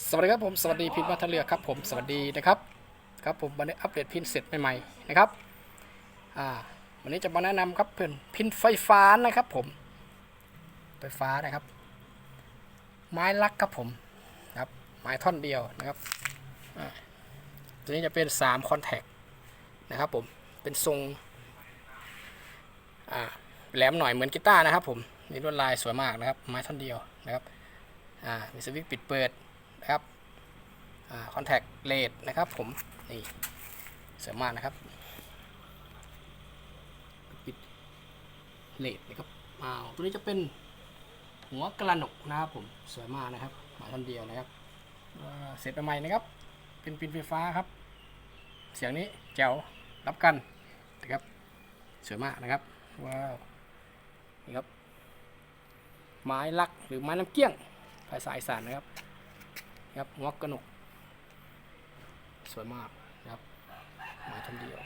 สวัสดีครับผมสวัสดีพินวัฒเลือครับผมสวัสดีนะครับครับผมวันนี้อัปเดตพินเสร็จใหม่ๆนะครับอ่าวันนี้จะมาแนะนำครับเพื่อนพินไฟฟ้านะครับผมไฟฟ้านะครับ ไม้ลักครับผมครับไม้ท่อนเดียวนะครับตัวนี้จะเป็น3คอนแทคนะครับผมเป็นทรงอ่าแหลมหน่อยเหมือนกีตาร์นะครับผมนี่ลวดลายสวยมากนะครับไม้ท่อนเดียวนะครับอ่ามีสวิตช์ปิดเปิด นะครับคอนแทคเลดนะครับผม นี่สวยมากนะครับ ปิดเลดนะครับอ้าวตัวนี้จะเป็นหัวกระหนกนะครับผม สวยมากนะครับหมาท่อนเดียวนะครับเสร็จใหม่นะครับ เป็นปินไฟฟ้าครับ เสียงนี้แจ๋วรับกันนะครับ สวยมากนะครับ ว้าว นี่ครับ ไม้ลักหรือไม้น้ำเกี้ยงภาษาอีสานนะครับ ครับงอกกระหนก สวยมากนะครับมาทันเดียว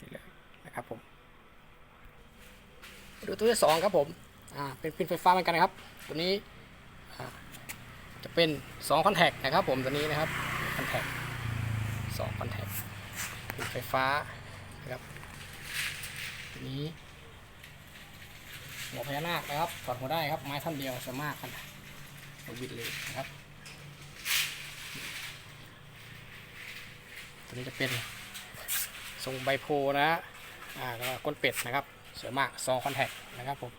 นี่เลยนะครับผมดูตัวที่สองครับผมอ่าเป็นพินไฟฟ้าเหมือนกันนะครับ ตัวนี้จะเป็น2คอนแทคนะครับผมตัวนี้นะครับคอนแทคสองคอนแทคพินไฟฟ้านะครับตัวนี้ หัวพญานาคนะครับถอดหัวได้ครับไม้ท่อนเดียวสวยมากครับหัวบิดเลยนะครับตัวนี้จะเป็นทรงใบโพนะอ่าแล้วก็ก้นเป็ดนะครับสวยมากสองคอนแทคนะครับผม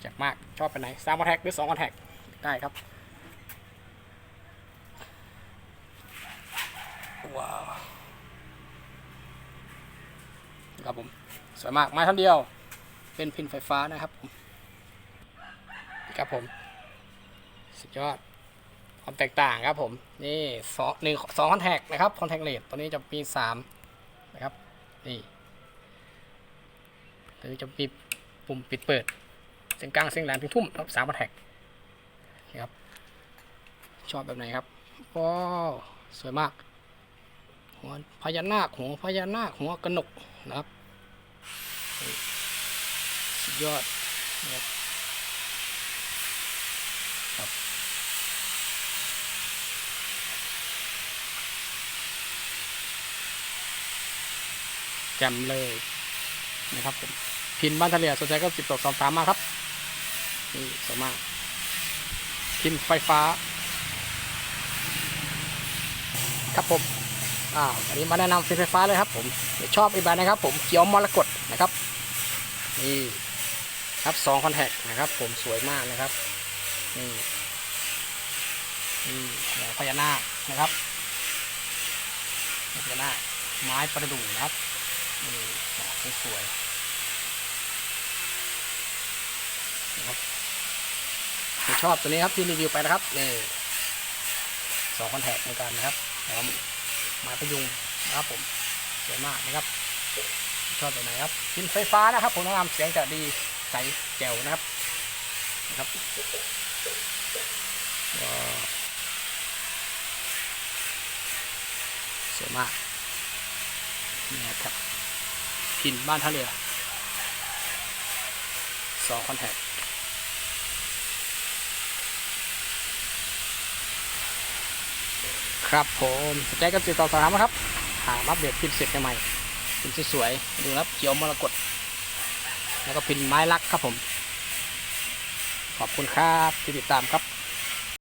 แจ็คมากชอบไปไหนสามคอนแทคหรือสองคอนแทคได้ครับว้าวครับผมสวยมากไม้ท่อนเดียว เป็นพินไฟฟ้านะครับผมครับผม สุดยอด ความแตกต่างครับผม นี่สองหนึ่งสองคอนแทคนะครับคอนแทคเลสตัวนี้จะมีสามนะครับ นี่ตัวนี้จะมีปุ่มปิดเปิด เส้นกลางเส้นแหลมถึงทุ่มครับสามคอนแทคนี่ครับ ชอบแบบไหนครับว้าวสวยมาก หัวพญานาคหัวพญานาคหัวกระหนกนะครับ ยอดนะครับแจำเลยนะครับผมพินบ้านทะเลสนใจก็ติดต่อสอบถามมาครับ นี่สวยมากพินไฟฟ้า ครับผมอ้าวอันนี้มาแนะนำพินไฟฟ้าเลยครับผมชอบอีกแบบนะครับ ผมเขียวมรกตนะครับนี่ ครับสองคอนแทคนะครับ ผมสวยมากนะครับนี่นี่หัวพญานาคนะครับพญานาคไม้ประดู่นะครับนี่สวยนะครับผมชอบตัวนี้ครับที่รีวิวไปนะครับนี่สองคอนแทคเหมือนกันนะครับพร้อมไม้ประยุงนะครับผมสวยมากนะครับชอบแบบไหนครับพินไฟฟ้านะครับผมแนะนำเสียงจะดี ใสแจ๋วนะครับนะครับสวยมากนี่ครับพินบ้านท่าเรือสองคอนแทคครับผมสนใจกับติดต่อสอบถามนะครับ หาอัปเดตพินเสร็จใหม่พินสวยๆดูครับเขียวมรกต แล้วก็พินไม้ลักครับผม ขอบคุณครับที่ติดตามครับ